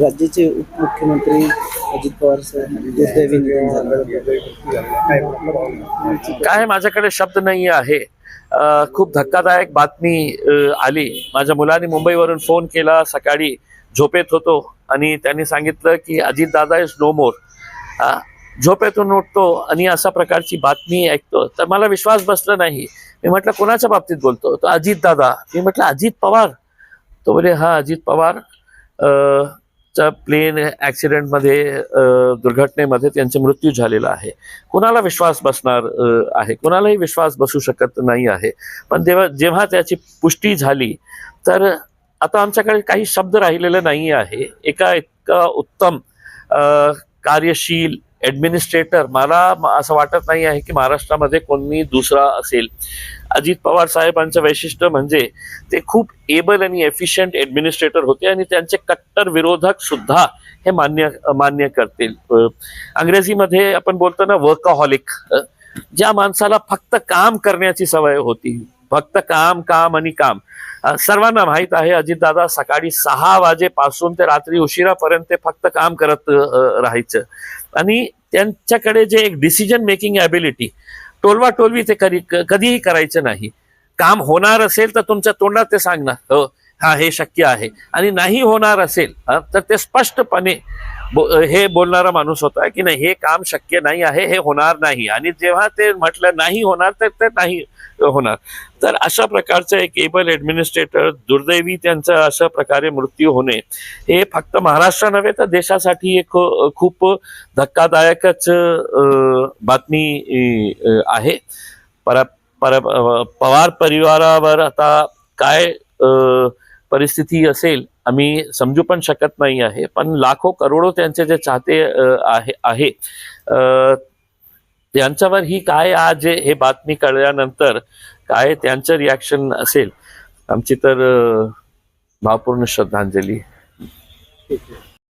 राज्याचे उपमुख्यमंत्री अजित पवार साहेब काय माझ्याकडे शब्द नाही आहे. खूप धक्कादायक बातमी आली. माझ्या मुलाने मुंबईवरून फोन केला. सकाळी झोपेत होतो आणि त्यांनी सांगितलं की अजित दादा इज नो मोर झोपेतून उठतो आणि अशा प्रकारची बातमी ऐकतो. तर मला विश्वास बसला नाही. मी म्हटलं कोणाच्या बाबतीत बोलतो? तो अजित दादा मी म्हटलं अजित पवार. तो म्हणजे हा अजित पवार च्या चा प्लेन ॲक्सिडेंटमध्ये दुर्घटनेमध्ये त्यांचा मृत्यू झालेला आहे. कुणाला विश्वास बसणार आहे? कुणालाही विश्वास बसू शकत नाही आहे. पण तेव्हा जेव्हा त्याची पुष्टी झाली तर आता आमच्याकडे काही शब्द राहिलेले नाही आहे. एका इतका उत्तम कार्यशील ॲडमिनिस्ट्रेटर मला म- असं वाटत नाही आहे की महाराष्ट्रामध्ये कोणी दुसरा असेल. अजित पवार साहेबांचं वैशिष्ट्य म्हणजे ते खूप एबल आणि एफिशियंट ऍडमिनिस्ट्रेटर होते आणि त्यांचे कट्टर विरोधक सुद्धा हे मान्य मान्य करतील. अंग्रेजीमध्ये आपण बोलतो ना वर्कहॉलिक ज्या माणसाला फक्त काम करण्याची सवय होती. फक्त काम काम आणि काम. सर्वांना माहीत आहे अजितदादा सकाळी सहा वाजेपासून ते रात्री उशिरापर्यंत ते फक्त काम करत राहायचं. आणि त्यांच्याकडे जे एक डिसिजन मेकिंग ॲबिलिटी टोलवा टोलवी ते कधी कधीही करायचं नाही. काम होणार असेल तर तुमच्या तोंडात ते सांगणार. हो. हा हे शक्य आहे. आणि नाही होणार असेल तर ते स्पष्टपणे बो- हे बोलणारा माणूस होता की नाही हे काम शक्य नाही आहे हे होणार नाही. आणि जेव्हा ते म्हटलं नाही होणार तर ते नाही होणार. तर अशा प्रकारचं एक एबल ॲडमिनिस्ट्रेटर दुर्दैवी त्यांचा अशा प्रकारे मृत्यू होणे हे फक्त महाराष्ट्र नव्हे तर देशासाठी एक खूप धक्कादायकच बातमी आहे. पर पर पवार परिवारावर आता काय अ, परिस्थिती असेल आम्ही समजू पण शकत नाही आहे पण लाखो करोडो त्यांचे जे चाहते आहे आहे. त्यांच्यावर ही काय आज हे बातमी कळल्यानंतर काय त्यांचं रिॲक्शन असेल? आमची तर भावपूर्ण श्रद्धांजली.